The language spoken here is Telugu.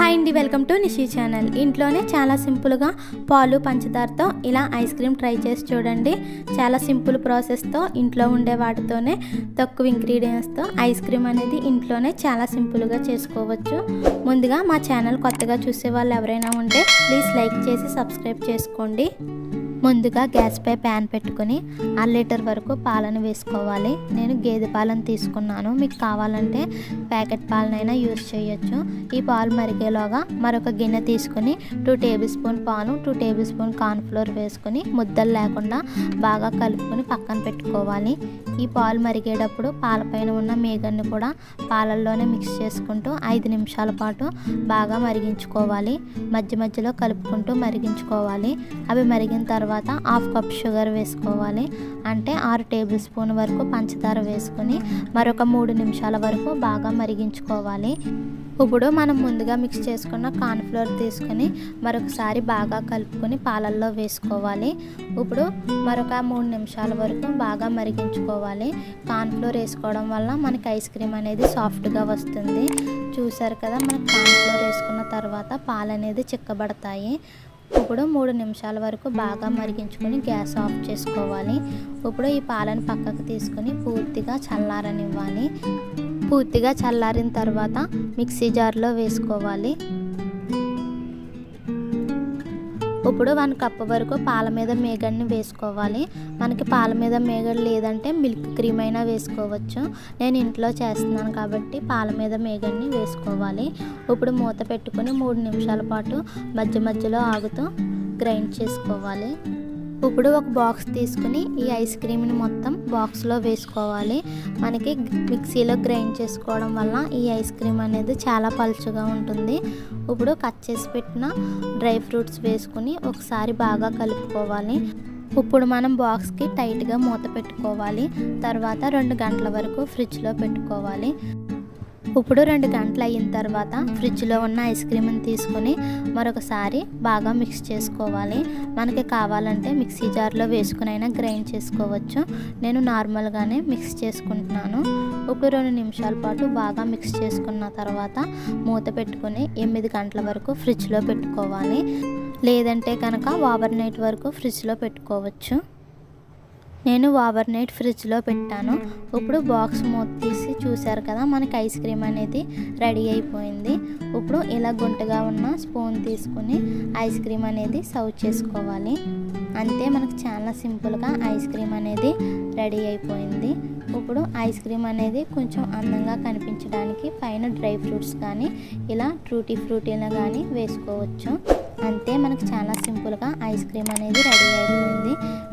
హాయ్ అండి వెల్కమ్ టు నిషి ఛానల్. ఇంట్లోనే చాలా సింపుల్గా పాలు పంచదారతో ఇలా ఐస్ క్రీమ్ ట్రై చేసి చూడండి. చాలా సింపుల్ ప్రాసెస్తో ఇంట్లో ఉండే వాటితోనే తక్కువ ఇంగ్రీడియంట్స్తో ఐస్ క్రీమ్ అనేది ఇంట్లోనే చాలా సింపుల్గా చేసుకోవచ్చు. ముందుగా మా ఛానల్ కొత్తగా చూసే వాళ్ళు ఎవరైనా ఉంటే ప్లీజ్ లైక్ చేసి సబ్స్క్రైబ్ చేసుకోండి. ముందుగా గ్యాస్పై ప్యాన్ పెట్టుకొని అర లీటర్ వరకు పాలను వేసుకోవాలి. నేను గేదె పాలను తీసుకున్నాను. మీకు కావాలంటే ప్యాకెట్ పాలనైనా యూస్ చేయొచ్చు. ఈ పాలు మరిగేలోగా మరొక గిన్నె తీసుకొని టూ టేబుల్ స్పూన్ పాలు టూ టేబుల్ స్పూన్ కార్న్ఫ్లోర్ వేసుకొని ముద్దలు లేకుండా బాగా కలుపుకొని పక్కన పెట్టుకోవాలి. ఈ పాలు మరిగేటప్పుడు పాలపైన ఉన్న మేగన్ని కూడా పాలల్లోనే మిక్స్ చేసుకుంటూ ఐదు నిమిషాల పాటు బాగా మరిగించుకోవాలి. మధ్య మధ్యలో కలుపుకుంటూ మరిగించుకోవాలి. అవి మరిగిన తర్వాత హాఫ్ కప్ షుగర్ వేసుకోవాలి. అంటే ఆరు టేబుల్ స్పూన్ వరకు పంచదార వేసుకొని మరొక మూడు నిమిషాల వరకు బాగా మరిగించుకోవాలి. ఇప్పుడు మనం ముందుగా మిక్స్ చేసుకున్న కార్న్ఫ్లోర్ తీసుకొని మరొకసారి బాగా కలుపుకొని పాలల్లో వేసుకోవాలి. ఇప్పుడు మరొక మూడు నిమిషాల వరకు బాగా మరిగించుకోవాలి. కార్న్ఫ్లోర్ వేసుకోవడం వల్ల మనకి ఐస్ క్రీమ్ అనేది సాఫ్ట్గా వస్తుంది. చూసారు కదా మనకి కార్న్ఫ్లోర్ వేసుకున్న తర్వాత పాలు అనేది చిక్కబడతాయి. ఇప్పుడు మూడు నిమిషాల వరకు బాగా మరిగించుకొని గ్యాస్ ఆఫ్ చేసుకోవాలి. ఇప్పుడు ఈ పాలను పక్కకు తీసుకొని పూర్తిగా చల్లారనివ్వాలి. పూర్తిగా చల్లారిన తర్వాత మిక్సీ జార్లో వేసుకోవాలి. ఇప్పుడు వన్ కప్ వరకు పాల మీద మేగడ్ని వేసుకోవాలి. మనకి పాల మీద మేగడ్ లేదంటే మిల్క్ క్రీమ్ అయినా వేసుకోవచ్చు. నేను ఇంట్లో చేస్తున్నాను కాబట్టి పాల మీద మేగడ్ని వేసుకోవాలి. ఇప్పుడు మూత పెట్టుకొని మూడు నిమిషాల పాటు మధ్య మధ్యలో ఆగుతూ గ్రైండ్ చేసుకోవాలి. ఇప్పుడు ఒక బాక్స్ తీసుకుని ఈ ఐస్ క్రీమ్ని మొత్తం బాక్స్లో వేసుకోవాలి. మనకి మిక్సీలో గ్రైండ్ చేసుకోవడం వల్ల ఈ ఐస్ క్రీమ్ అనేది చాలా పలుచగా ఉంటుంది. ఇప్పుడు కట్ చేసి పెట్టిన డ్రై ఫ్రూట్స్ వేసుకుని ఒకసారి బాగా కలుపుకోవాలి. ఇప్పుడు మనం బాక్స్కి టైట్గా మూత పెట్టుకోవాలి. తర్వాత రెండు గంటల వరకు ఫ్రిడ్జ్లో పెట్టుకోవాలి. ఇప్పుడు రెండు గంటలు అయిన తర్వాత ఫ్రిడ్జ్లో ఉన్న ఐస్ క్రీమ్ని తీసుకొని మరొకసారి బాగా మిక్స్ చేసుకోవాలి. మనకి కావాలంటే మిక్సీ జార్లో వేసుకునైనా గ్రైండ్ చేసుకోవచ్చు. నేను నార్మల్గానే మిక్స్ చేసుకుంటున్నాను. ఇప్పుడు రెండు నిమిషాల పాటు బాగా మిక్స్ చేసుకున్న తర్వాత మూత పెట్టుకొని ఎనిమిది గంటల వరకు ఫ్రిడ్జ్లో పెట్టుకోవాలి. లేదంటే కనుక ఓవర్ నైట్ వరకు ఫ్రిడ్జ్లో పెట్టుకోవచ్చు. నేను ఓవర్ నైట్ ఫ్రిడ్జ్లో పెట్టాను. ఇప్పుడు బాక్స్ మూత తీసి చూశారు కదా మనకి ఐస్ క్రీమ్ అనేది రెడీ అయిపోయింది. ఇప్పుడు ఇలా గుంటగా ఉన్న స్పూన్ తీసుకుని ఐస్ క్రీమ్ అనేది సర్వ్ చేసుకోవాలి. అంతే మనకు చాలా సింపుల్గా ఐస్ క్రీమ్ అనేది రెడీ అయిపోయింది. ఇప్పుడు ఐస్ క్రీమ్ అనేది కొంచెం అందంగా కనిపించడానికి పైన డ్రై ఫ్రూట్స్ కానీ ఇలా ట్రూటీ ఫ్రూటీలు కానీ వేసుకోవచ్చు. అంతే మనకు చాలా సింపుల్గా ఐస్ క్రీమ్ అనేది రెడీ అయిపోయింది.